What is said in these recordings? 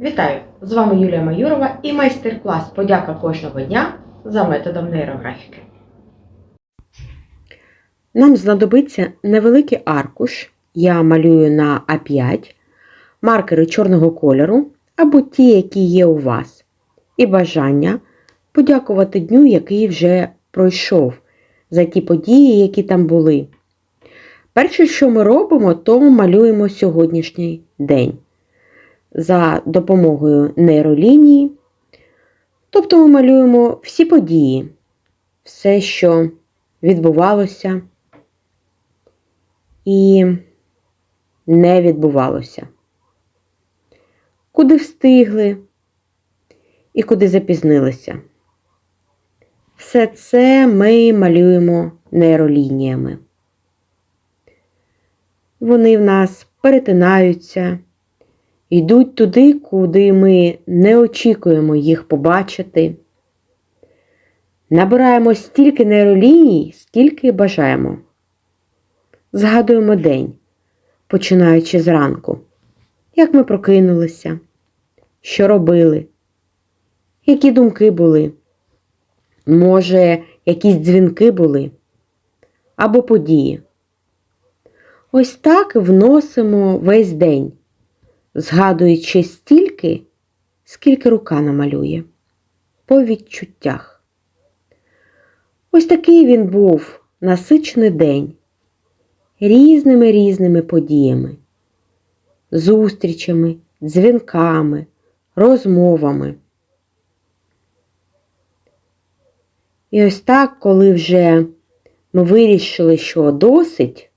Вітаю! З вами Юлія Майорова і майстер-клас Подяка кожного дня за методом нейрографіки. Нам знадобиться невеликий аркуш. Я малюю на А5, маркери чорного кольору або ті, які є у вас, і бажання подякувати дню, який вже пройшов, за ті події, які там були. Перше, що ми робимо, то малюємо сьогоднішній день за допомогою нейролінії. Тобто ми малюємо всі події, все, що відбувалося і не відбувалося. Куди встигли і куди запізнилися. Все це ми малюємо нейролініями. Вони в нас перетинаються йдуть туди, куди ми не очікуємо їх побачити. Набираємо стільки нейроліній, скільки бажаємо. Згадуємо день, починаючи зранку, як ми прокинулися, що робили, які думки були, може, якісь дзвінки були або події. Ось так вносимо весь день згадуючи стільки, скільки рука намалює, по відчуттях. Ось такий він був насичений день різними різними подіями, зустрічами, дзвінками, розмовами. І ось так, коли вже ми вирішили, що досить,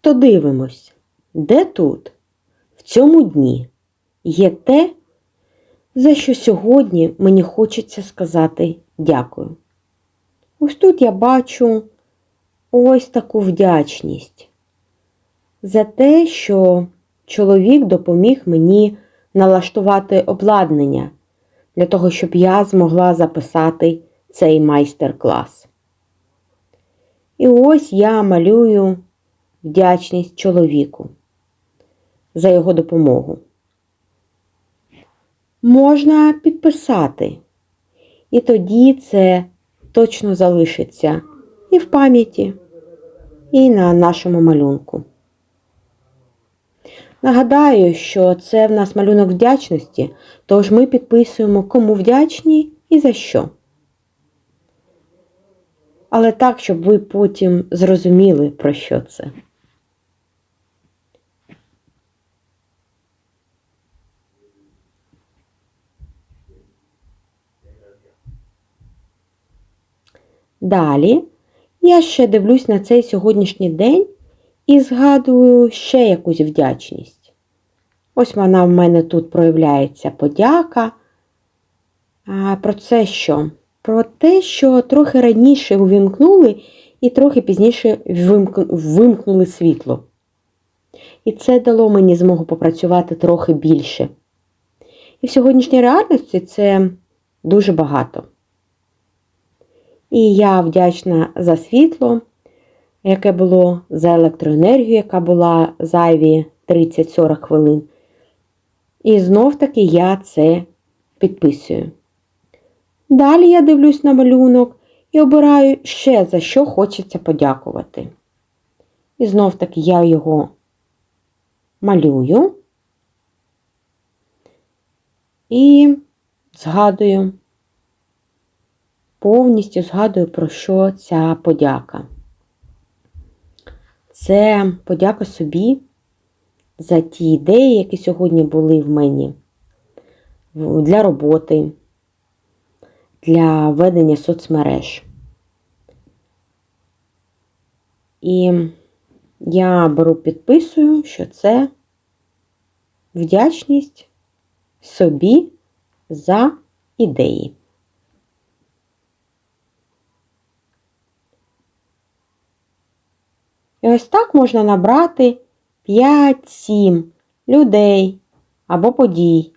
то дивимось, де тут цьому дні є те, за що сьогодні мені хочеться сказати дякую. Ось тут я бачу ось таку вдячність за те, що чоловік допоміг мені налаштувати обладнання для того, щоб я змогла записати цей майстер-клас. І ось я малюю вдячність чоловіку за його допомогу. Можна підписати, і тоді це точно залишиться і в пам'яті, і на нашому малюнку. Нагадаю, що це в нас малюнок вдячності, тож ми підписуємо, кому вдячні і за що. Але так, щоб ви потім зрозуміли, про що це. Далі я ще дивлюсь на цей сьогоднішній день і згадую ще якусь вдячність. Ось вона в мене тут проявляється подяка. А Про це що? Про те, що трохи раніше увімкнули і трохи пізніше вимкнули світло. І це дало мені змогу попрацювати трохи більше. І в сьогоднішній реальності це дуже багато. І я вдячна за світло, яке було, за електроенергію, яка була зайві 30-40 хвилин. І знов-таки я це підписую. Далі я дивлюсь на малюнок і обираю ще за що хочеться подякувати. І знов-таки я його малюю і згадую повністю згадую, про що ця подяка. Це подяка собі за ті ідеї, які сьогодні були в мені для роботи, для ведення соцмереж. І я беру підписую, що це вдячність собі за ідеї. І ось так можна набрати 5-7 людей або подій.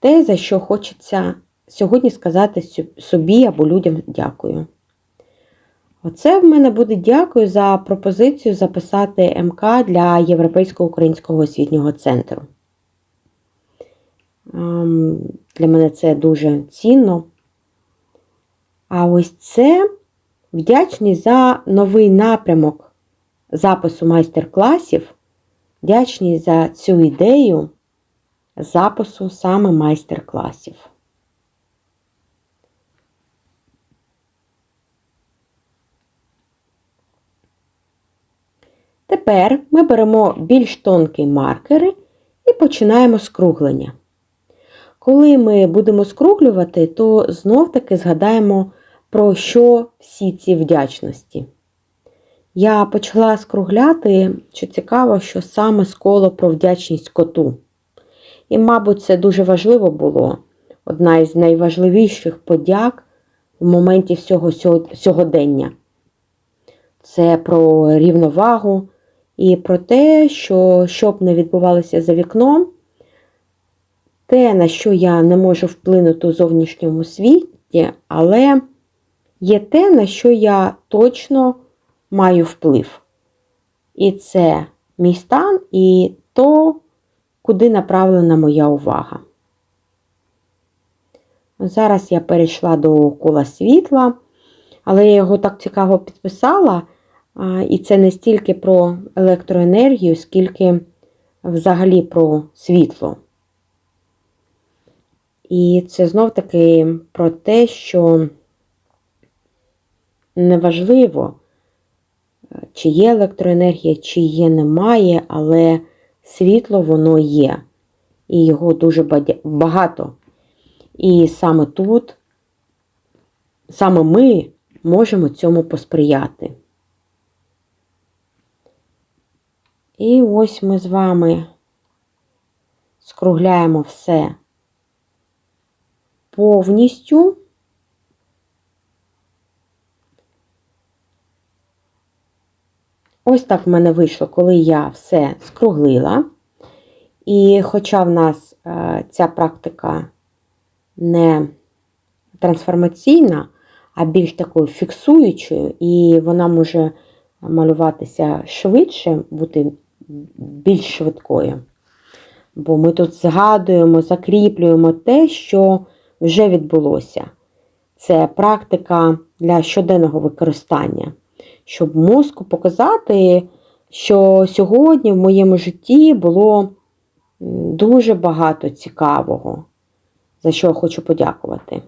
Те, за що хочеться сьогодні сказати собі або людям дякую. Оце в мене буде дякую за пропозицію записати МК для Європейського українського освітнього центру. Для мене це дуже цінно. А ось це вдячний за новий напрямок запису майстер-класів, вдячний за цю ідею запису саме майстер-класів. Тепер ми беремо більш тонкі маркери і починаємо скруглення. Коли ми будемо скруглювати, то знов-таки згадаємо, про що всі ці вдячності. Я почала скругляти, що цікаво, що саме з коло про вдячність коту. І, мабуть, це дуже важливо було. Одна із найважливіших подяк в моменті всього сьогодення. Це про рівновагу і про те, що щоб не відбувалося за вікном, те, на що я не можу вплинути у зовнішньому світі, але є те, на що я точно маю вплив. І це мій стан і то, куди направлена моя увага. Зараз я перейшла до кола світла, але я його так цікаво підписала, і це не стільки про електроенергію, скільки взагалі про світло. І це знов таки про те, що неважливо, чи є електроенергія, чи є немає, але світло воно є. І його дуже багато. І саме тут, саме ми можемо цьому посприяти. І ось ми з вами скругляємо все повністю. Ось так в мене вийшло, коли я все скруглила. І хоча в нас е, ця практика не трансформаційна, а більш такою фіксуючою, і вона може малюватися швидше, бути більш швидкою. Бо ми тут згадуємо, закріплюємо те, що вже відбулося. Це практика для щоденного використання, щоб мозку показати, що сьогодні в моєму житті було дуже багато цікавого, за що хочу подякувати.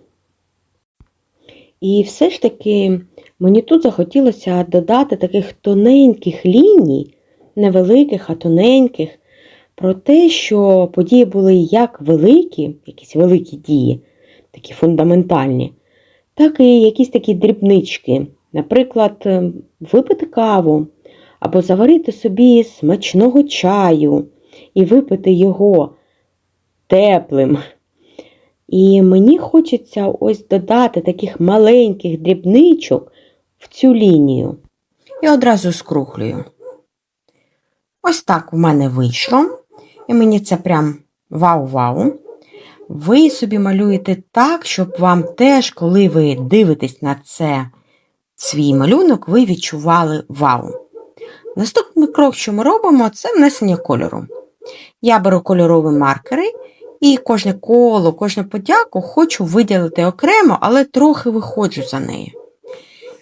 І все ж таки мені тут захотілося додати таких тоненьких ліній, невеликих, а тоненьких, про те, що події були як великі, якісь великі дії, такі фундаментальні, так і якісь такі дрібнички. Наприклад, випити каву або заварити собі смачного чаю і випити його теплим. І мені хочеться ось додати таких маленьких дрібничок в цю лінію. І одразу скруглюю. Ось так в мене вийшло. І мені це прям вау-вау. Ви собі малюєте так, щоб вам теж, коли ви дивитесь на це свій малюнок, ви відчували вау. Наступний крок, що ми робимо, це внесення кольору. Я беру кольорові маркери і кожне коло, кожну подяку хочу виділити окремо, але трохи виходжу за нею.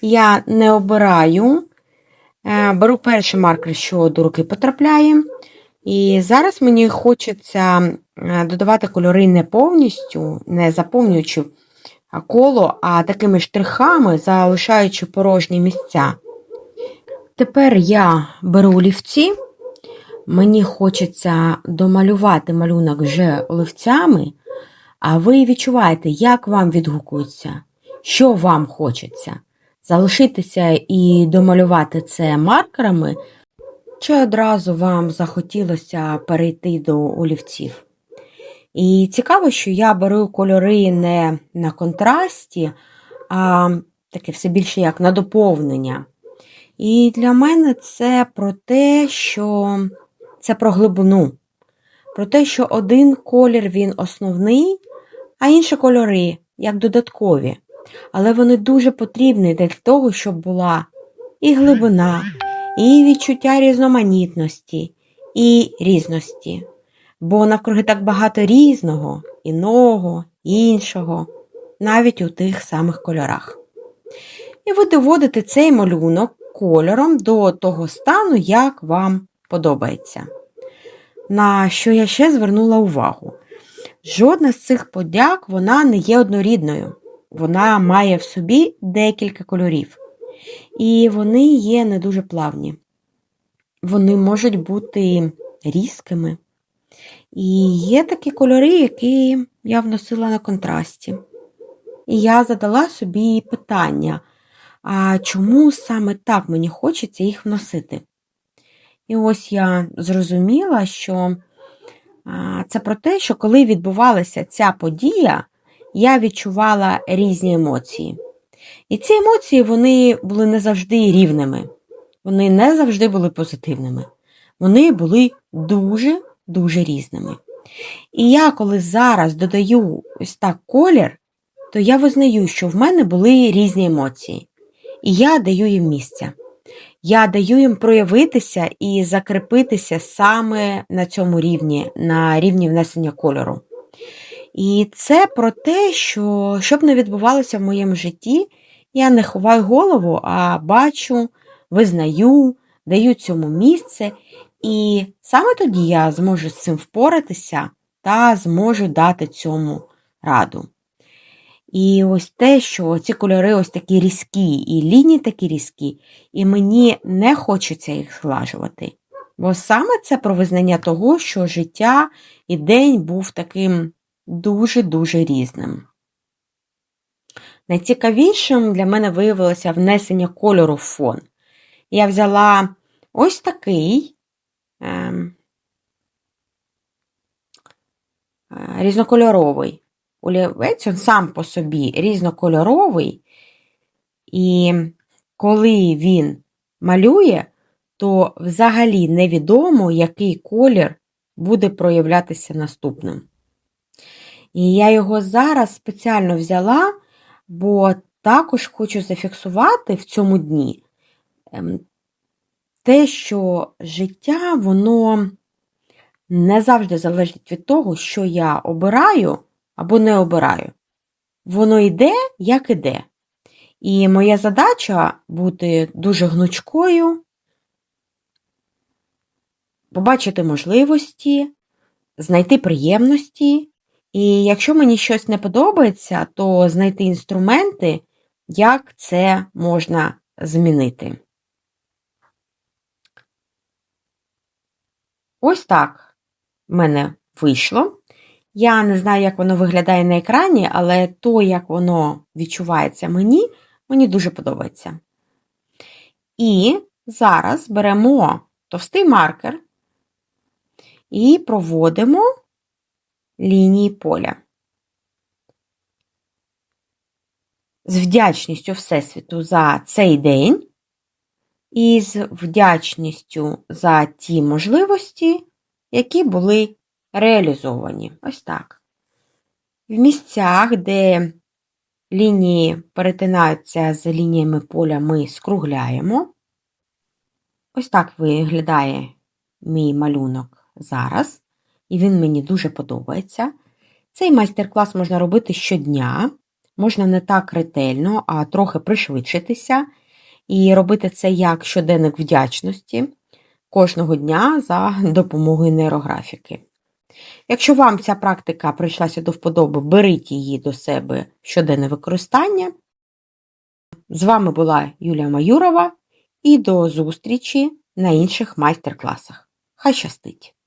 Я не обираю, е, беру перший маркер, що до руки потрапляє. І зараз мені хочеться е, додавати кольори не повністю, не заповнюючи коло, а такими штрихами, залишаючи порожні місця. Тепер я беру олівці. Мені хочеться домалювати малюнок вже олівцями, а ви відчуваєте, як вам відгукується, що вам хочеться. Залишитися і домалювати це маркерами, чи одразу вам захотілося перейти до олівців. І цікаво, що я беру кольори не на контрасті, а таке все більше як на доповнення. І для мене це про те, що це про глибину, про те, що один колір він основний, а інші кольори як додаткові. Але вони дуже потрібні для того, щоб була і глибина, і відчуття різноманітності, і різності. Бо навкруги так багато різного, іного, іншого, навіть у тих самих кольорах. І ви доводите цей малюнок кольором до того стану, як вам подобається. На що я ще звернула увагу? Жодна з цих подяк вона не є однорідною. Вона має в собі декілька кольорів. І вони є не дуже плавні. Вони можуть бути різкими. І є такі кольори, які я вносила на контрасті. І я задала собі питання, а чому саме так мені хочеться їх вносити? І ось я зрозуміла, що це про те, що коли відбувалася ця подія, я відчувала різні емоції. І ці емоції вони були не завжди рівними, вони не завжди були позитивними. Вони були дуже-дуже різними. І я, коли зараз додаю ось так колір, то я визнаю, що в мене були різні емоції. І я даю їм місця. Я даю їм проявитися і закріпитися саме на цьому рівні, на рівні внесення кольору. І це про те, що щоб не відбувалося в моєму житті, я не ховаю голову, а бачу, визнаю, даю цьому місце, і саме тоді я зможу з цим впоратися та зможу дати цьому раду. І ось те, що ці кольори ось такі різкі, і лінії такі різкі, і мені не хочеться їх зглажувати. Бо саме це про визнання того, що життя і день був таким дуже-дуже різним. Найцікавішим для мене виявилося внесення кольору в фон. Я взяла ось такий різнокольоровий олівець, він сам по собі різнокольоровий, і коли він малює, то взагалі невідомо, який колір буде проявлятися наступним. І я його зараз спеціально взяла, бо також хочу зафіксувати в цьому дні ем, те, що життя, воно не завжди залежить від того, що я обираю або не обираю. Воно йде, як іде. І моя задача бути дуже гнучкою, побачити можливості, знайти приємності. І якщо мені щось не подобається, то знайти інструменти, як це можна змінити. Ось так в мене вийшло. Я не знаю, як воно виглядає на екрані, але то, як воно відчувається мені, мені дуже подобається. І зараз беремо товстий маркер і проводимо лінії поля. З вдячністю Всесвіту за цей день і з вдячністю за ті можливості, які були реалізовані. Ось так. В місцях, де лінії перетинаються з лініями поля, ми скругляємо. Ось так виглядає мій малюнок зараз, і він мені дуже подобається. Цей майстер-клас можна робити щодня, можна не так ретельно, а трохи пришвидшитися, і робити це як щоденник вдячності кожного дня за допомогою нейрографіки. Якщо вам ця практика прийшлася до вподоби, беріть її до себе щоденне використання. З вами була Юлія Маюрова і до зустрічі на інших майстер-класах. Хай щастить!